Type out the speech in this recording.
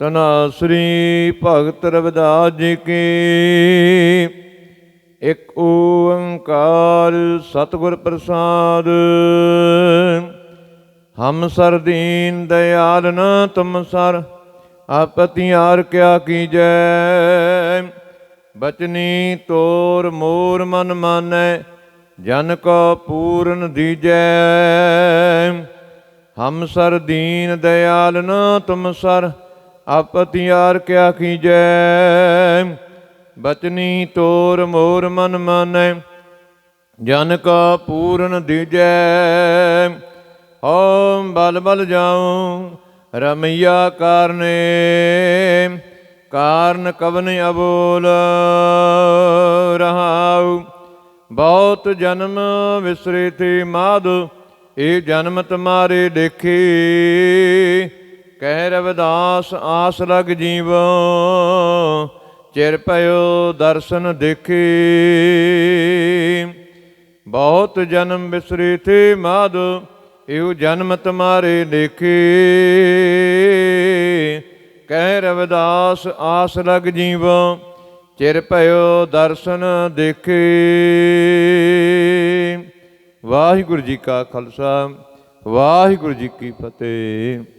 ਤਨਾਸਰੀ ਭਗਤ ਰਵਿਦਾਸ ਜੀ ਕੀ। ਇੱਕ ਓੰਕਾਰ ਸਤਿਗੁਰ ਪ੍ਰਸਾਦ। ਹਮ ਸਰ ਦੀਨ ਦਇਆਲ ਨ ਤੁਮ ਸਰ ਆਪਤਿਆਰ ਕਿਆ ਕੀਜੈ। ਬਚਨੀ ਤੋਰ ਮੋਰ ਮਨ ਮਾਨੈ, ਜਨ ਕੋ ਪੂਰਨ ਦੀਜੈ। ਹਮ ਸਰ ਦੀਨ ਦਇਆਲ ਨ ਤੁਮ ਸਰ ਆਪਤਿਆਰ ਕਿਆ ਕੀਜੈ? ਬਚਨੀ ਤੋਰ ਮੋਰ ਮਨ ਮਾਨੈ, ਜਨ ਕਾ ਪੂਰਨ ਦੀਜੈ। ਓਮ ਬਲ ਬਲ ਜਾਉ, ਰਮਈਆ ਕਾਰਨੇ, ਕਾਰਨ ਕਵਨ ਅਬੋਲ ਰਹਾਉ। ਬਹੁਤ ਜਨਮ ਵਿਸਰੇ ਤੇ ਮਾਦ, ਇਹ ਜਨਮ ਤੁਮਾਰੇ ਦੇਖੇ। ਕਹਿ ਰਵਿਦਾਸ ਆਸ ਲਗ ਜੀਵੋ, ਚਿਰ ਪਇਓ ਦਰਸ਼ਨ ਦੇਖੇ। ਬਹੁਤ ਜਨਮ ਬਿਸਰੀ ਤੇ ਮਾਦ, ਇਹੋ ਜਨਮ ਤੁਮਾਰੇ ਦੇਖੀ। ਕਹਿ ਰਵਿਦਾਸ ਆਸ ਲਗ ਜੀਵੋ, ਚਿਰ ਪਇਓ ਦਰਸ਼ਨ ਦੇਖੇ। ਵਾਹਿਗੁਰੂ ਜੀ ਕਾ ਖਾਲਸਾ, ਵਾਹਿਗੁਰੂ ਜੀ ਕੀ ਫਤਿਹ।